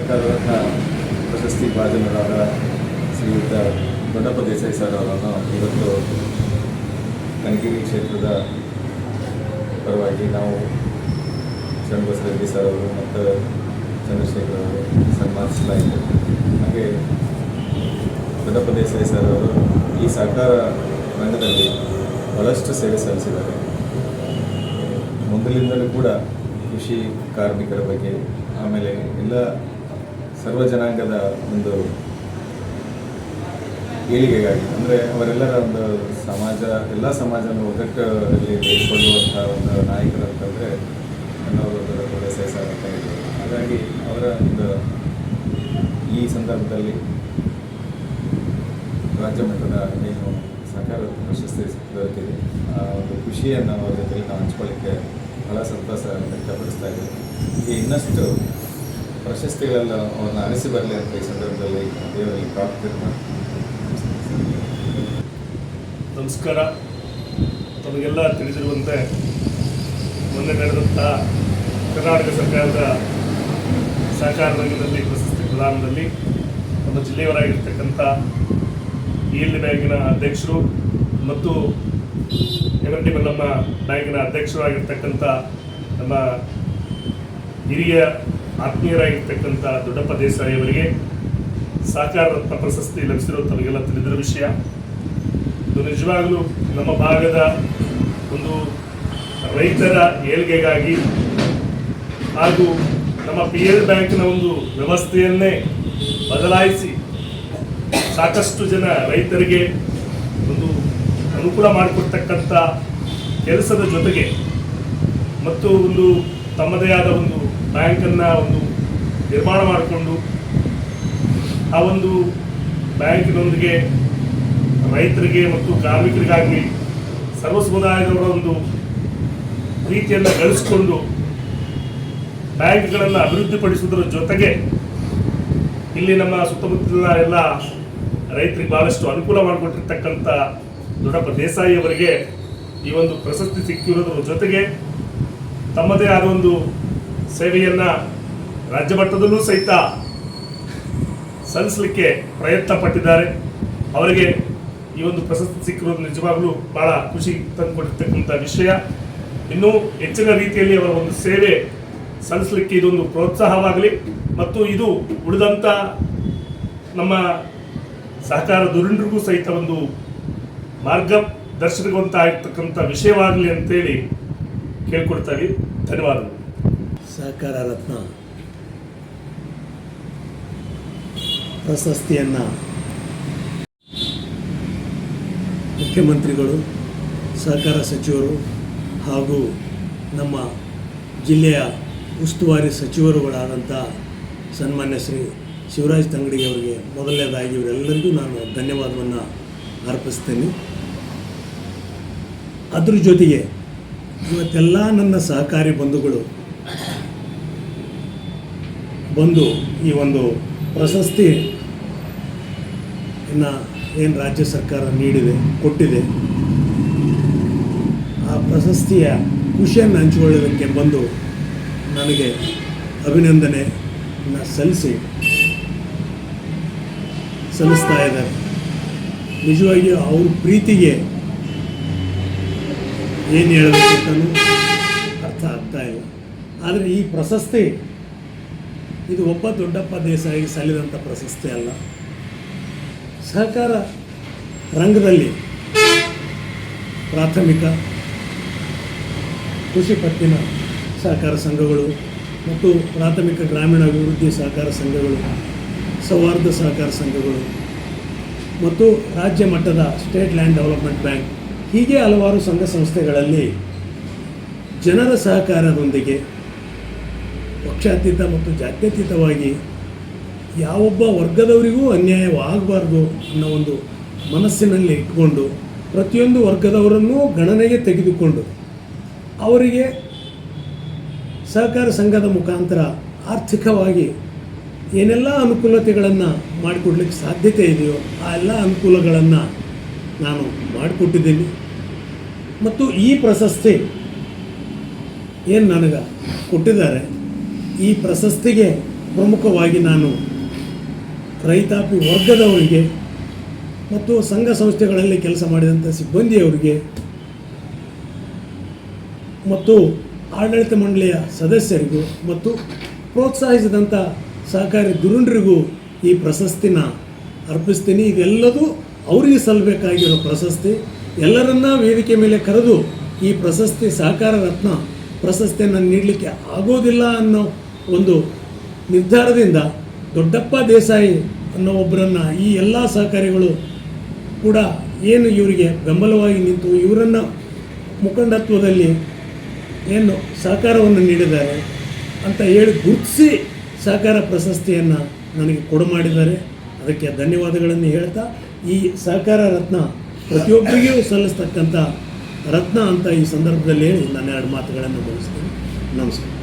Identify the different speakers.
Speaker 1: ಸರ್ಕಾರದ ಪ್ರಶಸ್ತಿ ಭಾಜನರಾದ ಶ್ರೀಯುತ ದೊಡ್ಡಪ್ಪ ದೇಸಾಯಿ ಸರ್ ಅವರನ್ನು ಇವತ್ತು ಕನಕಗಿರಿ ಕ್ಷೇತ್ರದ ಪರವಾಗಿ ನಾವು ಶ್ರೀನಿವಾಸ ಸರ್ ಅವರು ಮತ್ತು ಚಂದ್ರಶೇಖರ್ ಅವರು ಸನ್ಮಾನಿಸಲಾಯಿತು. ಹಾಗೆ ದೊಡ್ಡಪ್ಪ ದೇಸಾಯಿ ಸರ್ ಅವರು ಈ ಸಹಕಾರ ರಂಗದಲ್ಲಿ ಬಹಳಷ್ಟು ಸೇವೆ ಸಲ್ಲಿಸಿದ್ದಾರೆ. ಮೊದಲಿಂದಲೂ ಕೂಡ ಕೃಷಿ ಕಾರ್ಮಿಕರ ಬಗ್ಗೆ ಆಮೇಲೆ ಎಲ್ಲ ಸರ್ವ ಜನಾಂಗದ ಒಂದು ಏಳಿಗೆಗಾಗಿ, ಅಂದರೆ ಅವರೆಲ್ಲರ ಒಂದು ಸಮಾಜ, ಎಲ್ಲ ಸಮಾಜವನ್ನು ಒಗ್ಗಟ್ಟಲ್ಲಿ ಕೈಗೊಳ್ಳುವಂಥ ಒಂದು ನಾಯಕರು ಅಂತಂದರೆ ನನ್ನವರು ಅಂತ ಹೇಳಿದ್ರು ಹಾಗಾಗಿ ಅವರ ಒಂದು ಈ ಸಂದರ್ಭದಲ್ಲಿ ರಾಜ್ಯ ಮಟ್ಟದ ಏನು ಸರ್ಕಾರ ಪ್ರಶಸ್ತಿ ದೊರೆತಿದೆ, ಆ ಒಂದು ಖುಷಿಯನ್ನು ಅವರ ಜೊತೆಗೆ ನಾವು ಹಂಚ್ಕೊಳ್ಳಿಕ್ಕೆ ಬಹಳ ಸಂತೋಷ ವ್ಯಕ್ತಪಡಿಸ್ತಾ ಇದ್ದೀವಿ ಇನ್ನಷ್ಟು ಪ್ರಶಸ್ತಿಗಳೆಲ್ಲ ಅವ್ರನ್ನ ಅನಿಸಿ ಬರಲಿ ಅಂತ ಈ ಸಂದರ್ಭದಲ್ಲಿ ದೇವರಲ್ಲಿ ಪ್ರಾರ್ಥನೆ
Speaker 2: ನಮಸ್ಕಾರ. ತಮಗೆಲ್ಲ ತಿಳಿದಿರುವಂತೆ ಮೊನ್ನೆ ನಡೆದಂತಹ ಕರ್ನಾಟಕ ಸರ್ಕಾರದ ಸಹಕಾರ ರಂಗದಲ್ಲಿ ಪ್ರಶಸ್ತಿ ಪ್ರದಾನದಲ್ಲಿ ನಮ್ಮ ಜಿಲ್ಲೆಯವರಾಗಿರ್ತಕ್ಕಂಥ ಎಲ್ ಬ್ಯಾಂಕಿನ ಅಧ್ಯಕ್ಷರು ಮತ್ತು ಎಂ ಟಿ ಮಲ್ಲಮ್ಮ ಬ್ಯಾಂಕಿನ ಅಧ್ಯಕ್ಷರಾಗಿರ್ತಕ್ಕಂಥ ನಮ್ಮ ಹಿರಿಯ ಆತ್ಮೀಯರಾಗಿರ್ತಕ್ಕಂಥ ದೊಡ್ಡಪ್ಪ ದೇಸಾಯಿ ಅವರಿಗೆ ಸಹಕಾರ ರತ್ನ ಪ್ರಶಸ್ತಿ ಲಭಿಸಿರೋ ತಮಗೆಲ್ಲ ತಿಳಿದಿರೋ ವಿಷಯ. ಇದು ನಿಜವಾಗಲೂ ನಮ್ಮ ಭಾಗದ ಒಂದು ರೈತರ ಏಳ್ಗೆಗಾಗಿ ಹಾಗೂ ನಮ್ಮ ಪಿ ಎಲ್ ಬ್ಯಾಂಕ್ನ ಒಂದು ವ್ಯವಸ್ಥೆಯನ್ನೇ ಬದಲಾಯಿಸಿ ಸಾಕಷ್ಟು ಜನ ರೈತರಿಗೆ ಒಂದು ಅನುಕೂಲ ಮಾಡಿಕೊಡ್ತಕ್ಕಂಥ ಕೆಲಸದ ಜೊತೆಗೆ ಮತ್ತು ಒಂದು ತಮ್ಮದೇ ಆದ ಒಂದು ಬ್ಯಾಂಕನ್ನು ಒಂದು ನಿರ್ಮಾಣ ಮಾಡಿಕೊಂಡು ಆ ಒಂದು ಬ್ಯಾಂಕಿನೊಂದಿಗೆ ರೈತರಿಗೆ ಮತ್ತು ಕಾರ್ಮಿಕರಿಗಾಗಲಿ ಸರ್ವ ಸಮುದಾಯದವರ ಒಂದು ಪ್ರೀತಿಯನ್ನು ಗಳಿಸಿಕೊಂಡು ಬ್ಯಾಂಕ್ಗಳನ್ನು ಅಭಿವೃದ್ಧಿಪಡಿಸುವುದರ ಜೊತೆಗೆ ಇಲ್ಲಿ ನಮ್ಮ ಸುತ್ತಮುತ್ತಲಿನ ಎಲ್ಲ ರೈತರಿಗೆ ಭಾಳಷ್ಟು ಅನುಕೂಲ ಮಾಡಿಕೊಟ್ಟಿರ್ತಕ್ಕಂಥ ದೊಡ್ಡಪ್ಪ ದೇಸಾಯಿ ಅವರಿಗೆ ಈ ಒಂದು ಪ್ರಶಸ್ತಿ ಸಿಕ್ಕಿರೋದ್ರ ಜೊತೆಗೆ ತಮ್ಮದೇ ಆದ ಒಂದು ಸೇವೆಯನ್ನು ರಾಜ್ಯ ಮಟ್ಟದಲ್ಲೂ ಸಹಿತ ಸಲ್ಲಿಸಲಿಕ್ಕೆ ಪ್ರಯತ್ನ ಪಟ್ಟಿದ್ದಾರೆ ಅವರಿಗೆ ಈ ಒಂದು ಪ್ರಶಸ್ತಿ ಸಿಕ್ಕಿರೋದು ನಿಜವಾಗ್ಲೂ ಬಹಳ ಖುಷಿ ತಂದುಕೊಟ್ಟಿರ್ತಕ್ಕಂಥ ವಿಷಯ. ಇನ್ನೂ ಹೆಚ್ಚಿನ ರೀತಿಯಲ್ಲಿ ಅವರ ಒಂದು ಸೇವೆ ಸಲ್ಲಿಸಲಿಕ್ಕೆ ಇದೊಂದು ಪ್ರೋತ್ಸಾಹವಾಗಲಿ. ಮತ್ತು ಇದು ಉಳಿದಂಥ ನಮ್ಮ ಸಹಕಾರ ದುರಂಡರಿಗೂ ಸಹಿತ ಒಂದು ಮಾರ್ಗದರ್ಶನವಂತ ಆಗಿರ್ತಕ್ಕಂಥ ವಿಷಯವಾಗಲಿ ಅಂತೇಳಿ ಕೇಳ್ಕೊಡ್ತಾ ಧನ್ಯವಾದಗಳು.
Speaker 3: ಸಹಕಾರ ರತ್ನ ಪ್ರಶಸ್ತಿಯನ್ನು ಮುಖ್ಯಮಂತ್ರಿಗಳು, ಸಹಕಾರ ಸಚಿವರು ಹಾಗೂ ನಮ್ಮ ಜಿಲ್ಲೆಯ ಉಸ್ತುವಾರಿ ಸಚಿವರುಗಳಾದಂಥ ಸನ್ಮಾನ್ಯ ಶ್ರೀ ಶಿವರಾಜ್ ತಂಗಡಿ ಅವರಿಗೆ ಮೊದಲನೇದಾಗಿ ಇವರೆಲ್ಲರಿಗೂ ನಾನು ಧನ್ಯವಾದವನ್ನು ಅರ್ಪಿಸ್ತೇನೆ. ಅದ್ರ ಜೊತೆಗೆ ಇವತ್ತೆಲ್ಲ ನನ್ನ ಸಹಕಾರಿ ಬಂಧುಗಳು ಬಂದು ಈ ಒಂದು ಪ್ರಶಸ್ತಿ ಇನ್ನು ಏನು ರಾಜ್ಯ ಸರ್ಕಾರ ನೀಡಿದೆ, ಕೊಟ್ಟಿದೆ, ಆ ಪ್ರಶಸ್ತಿಯ ಖುಷಿಯನ್ನು ಹಂಚಿಕೊಳ್ಳೋದಕ್ಕೆ ಬಂದು ನನಗೆ ಅಭಿನಂದನೆ ಸಲ್ಲಿಸಿ, ಸಲ್ಲಿಸ್ತಾ ಇದ್ದಾರೆ. ನಿಜವಾಗಿಯೂ ಅವ್ರ ಪ್ರೀತಿಗೆ ಏನು ಹೇಳಬೇಕು ಅಂತಲೂ ಅರ್ಥ ಆಗ್ತಾ ಇಲ್ಲ. ಆದರೆ ಈ ಪ್ರಶಸ್ತಿ ಇದು ಒಬ್ಬ ದೊಡ್ಡಪ್ಪ ದೇಸಾಯಿ ಸಲ್ಲಿದಂಥ ಪ್ರಶಸ್ತಿ ಅಲ್ಲ. ಸಹಕಾರ ರಂಗದಲ್ಲಿ ಪ್ರಾಥಮಿಕ, ಕೃಷಿ ಪತ್ತಿನ ಸಹಕಾರ ಸಂಘಗಳು ಮತ್ತು ಪ್ರಾಥಮಿಕ ಗ್ರಾಮೀಣ ಅಭಿವೃದ್ಧಿ ಸಹಕಾರ ಸಂಘಗಳು, ಸೌಹಾರ್ದ ಸಹಕಾರ ಸಂಘಗಳು ಮತ್ತು ರಾಜ್ಯ ಮಟ್ಟದ ಸ್ಟೇಟ್ ಲ್ಯಾಂಡ್ ಡೆವಲಪ್ಮೆಂಟ್ ಬ್ಯಾಂಕ್. ಹೀಗೆ ಹಲವಾರು ಸಂಘ ಸಂಸ್ಥೆಗಳಲ್ಲಿ ಜನರ ಸಹಕಾರದೊಂದಿಗೆ ಪಕ್ಷಾತೀತ ಮತ್ತು ಜಾತ್ಯತೀತವಾಗಿ ಯಾವೊಬ್ಬ ವರ್ಗದವರಿಗೂ ಅನ್ಯಾಯವಾಗಬಾರ್ದು ಅನ್ನೋ ಒಂದು ಮನಸ್ಸಿನಲ್ಲಿ ಇಟ್ಕೊಂಡು ಪ್ರತಿಯೊಂದು ವರ್ಗದವರನ್ನೂ ಗಣನೆಗೆ ತೆಗೆದುಕೊಂಡು ಅವರಿಗೆ ಸಹಕಾರ ಸಂಘದ ಮುಖಾಂತರ ಆರ್ಥಿಕವಾಗಿ ಏನೆಲ್ಲ ಅನುಕೂಲತೆಗಳನ್ನು ಮಾಡಿಕೊಡ್ಲಿಕ್ಕೆ ಸಾಧ್ಯತೆ ಇದೆಯೋ ಆ ಎಲ್ಲ ಅನುಕೂಲಗಳನ್ನು ನಾನು ಮಾಡಿಕೊಟ್ಟಿದ್ದೀನಿ. ಮತ್ತು ಈ ಪ್ರಶಸ್ತಿ ಏನು ನನಗೆ ಕೊಟ್ಟಿದ್ದಾರೆ? ಈ ಪ್ರಶಸ್ತಿಗೆ ಪ್ರಮುಖವಾಗಿ ನಾನು ರೈತಾಪಿ ವರ್ಗದವರಿಗೆ ಮತ್ತು ಸಂಘ ಸಂಸ್ಥೆಗಳಲ್ಲಿ ಕೆಲಸ ಮಾಡಿದಂಥ ಸಿಬ್ಬಂದಿಯವರಿಗೆ ಮತ್ತು ಆಡಳಿತ ಮಂಡಳಿಯ ಸದಸ್ಯರಿಗೂ ಮತ್ತು ಪ್ರೋತ್ಸಾಹಿಸಿದಂಥ ಸಹಕಾರಿ ದುರುಂಡ್ರಿಗೂ ಈ ಪ್ರಶಸ್ತಿನ ಅರ್ಪಿಸ್ತೀನಿ. ಇದೆಲ್ಲದೂ ಅವರಿಗೆ ಸಲ್ಲಬೇಕಾಗಿರೋ ಪ್ರಶಸ್ತಿ. ಎಲ್ಲರನ್ನ ವೇದಿಕೆ ಮೇಲೆ ಕರೆದು ಈ ಪ್ರಶಸ್ತಿ ಸಹಕಾರ ರತ್ನ ಪ್ರಶಸ್ತಿಯನ್ನು ನೀಡಲಿಕ್ಕೆ ಆಗೋದಿಲ್ಲ ಅನ್ನೋ ಒಂದು ನಿರ್ಧಾರದಿಂದ ದೊಡ್ಡಪ್ಪ ದೇಸಾಯಿ ಅನ್ನೋ ಒಬ್ಬರನ್ನು ಈ ಎಲ್ಲ ಸಹಕಾರಿಗಳು ಕೂಡ ಏನು ಇವರಿಗೆ ಬೆಂಬಲವಾಗಿ ನಿಂತು ಇವರನ್ನು ಮುಖಂಡತ್ವದಲ್ಲಿ ಏನು ಸಹಕಾರವನ್ನು ನೀಡಿದ್ದಾರೆ ಅಂತ ಹೇಳಿ ಗುರುತಿಸಿ ಸಹಕಾರ ಪ್ರಶಸ್ತಿಯನ್ನು ನನಗೆ ಕೊಡು ಮಾಡಿದ್ದಾರೆ. ಅದಕ್ಕೆ ಧನ್ಯವಾದಗಳನ್ನು ಹೇಳ್ತಾ ಈ ಸಹಕಾರ ರತ್ನ ಪ್ರತಿಯೊಬ್ಬರಿಗೂ ಸಲ್ಲಿಸ್ತಕ್ಕಂಥ ರತ್ನ ಅಂತ ಈ ಸಂದರ್ಭದಲ್ಲಿ ಹೇಳಿ ನನ್ನ ಎರಡು ಮಾತುಗಳನ್ನು ಬಳಸ್ತೇನೆ ನಮಸ್ಕಾರ.